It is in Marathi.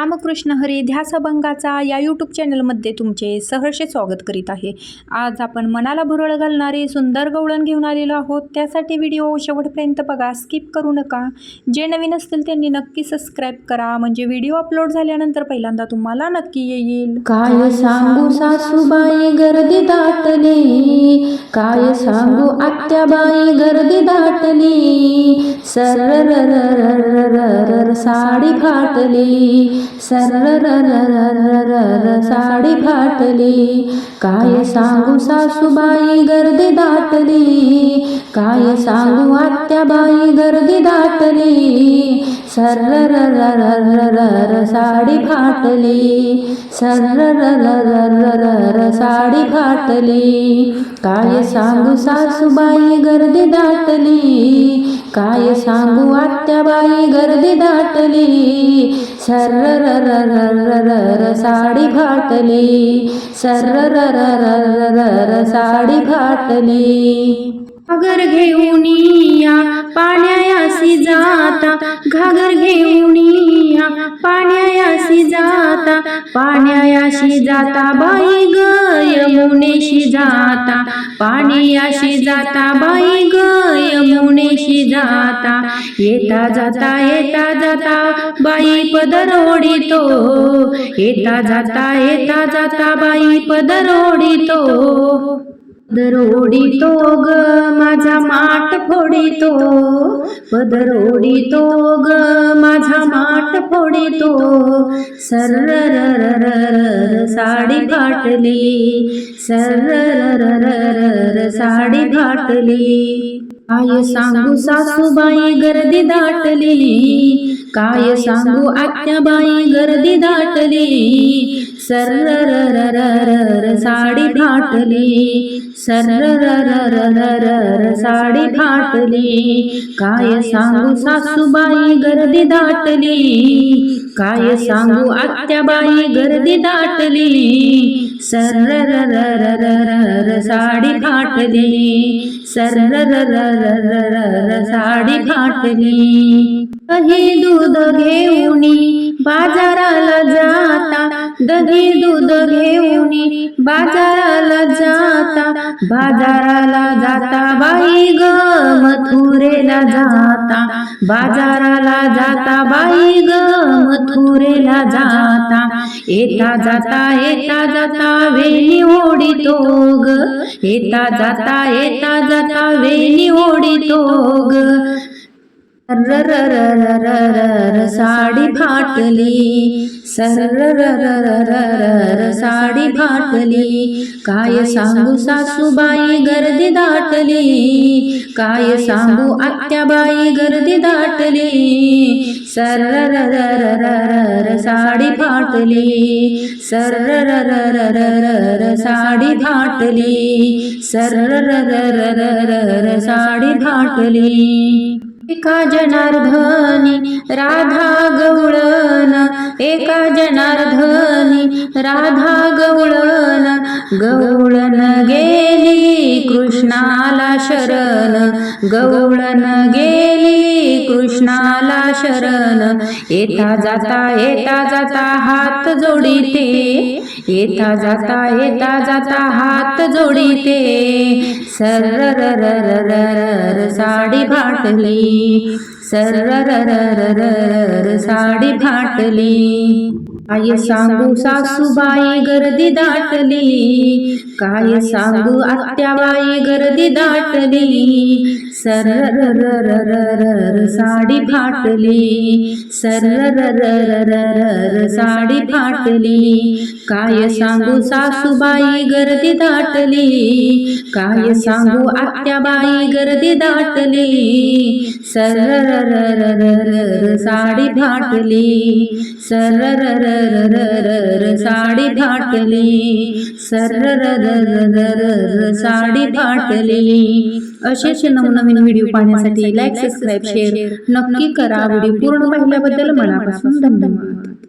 रामकृष्ण हरी ध्यासभंगाचा या यूट्यूब चॅनलमध्ये तुमचे सहर्षे स्वागत करीत आहे. आज आपण मनाला भुरळ घालणारे सुंदर गवळण घेऊन आलेलो आहोत. त्यासाठी व्हिडिओ शेवटपर्यंत बघा स्किप करू नका. जे नवीन असतील त्यांनी नक्की सबस्क्राईब करा. म्हणजे व्हिडिओ अपलोड झाल्यानंतर पहिल्यांदा तुम्हाला नक्की येईल. काय सांगू सासूबाई गर्दी दाटली? काय सांगू आत्याबाई गर्दी दाटली? सरर साडी फाटली. सरर साडी फाटली काय सांगू सासूबाई गर्दी दाटली काय सांगू आत्याबाई गर्दी दाटली सरर साडी फाटली सरर साडी फाटली काय सांगू सासूबाई गर्दी दाटली काय सांगू आत्याबाई गर्दी दाटली सरर साडी फाटली. सरर साडी फाटली. घागर घेऊन या पाण्यायासी जाता घागर घेऊन या पाण्यायासी जाता पाण्यायाशी जाता बाई ग यमुनेशी जाता पाण्याशी जाता बाई ग यमुनेशी जाता येता जाता येता जाता बाई पदर येता जाता येता जाता बाई पदर पदरोडितो ग माझा माठ फोडितो. पदरोडितो ग माझा माठ फोडितो. सरर साडी फाटली सरर साडी फाटली काय सांगू सासूबाई गर्दी दाटली काय सांगू आत्याबाई गर्दी दाटली सरर साडी फाटली सरर साडी फाटली काय सांगू सासूबाई गर्दी दाटली काय सांगू आत्याबाई गर्दी दाटली सरर साडी फाटली सरर साडी फाटली दही दूध घेऊन बाजाराला जाता दही दूध घेऊन बाजाराला जाता बाजाराला जाता बाई ग मथुरेला जाता बाजाराला जाता बाई ग मथुरेला जाता येता जाता येता जाता वेणी ओढितो ग येता जाता येता जाता वेणी ओढितो ग सरर साडी फाटली. सरर साडी फाटली. काय सांगू सासूबाई गर्दी दाटली. काय सांगू आत्याबाई गर्दी दाटली. सरर साडी फाटली. सरर साडी फाटली. सरर साडी फाटली. एका जनार्दनी राधा गवळण एका जनार्दनी राधा गवळण गवळण गेली कृष्णाला शरण. गवळण गेली कृष्णाला शरण. येता जाता येता जाता हात जोडीते. येता जाता येता जाता हात जोडीते सरर साडी फाटली सरर साडी फाटली काय सांगू सासूबाई गर्दी दाटली काय सांगू आत्याबाई गर्दी दाटली सर साडी फाटली सर साडी फाटली काय सांगू सासूबाई गर्दी दाटली काय सांगू आत्याबाई गर्दी दाटली सर साडी फाटली सरर साडी फाटली सरर साडी फाटली असेच नवनवीन व्हिडिओ पाहण्यासाठी लाईक सबस्क्राईब शेअर नक्की करा व्हिडिओ पूर्ण पाहिल्याबद्दल मनापासून धन्यवाद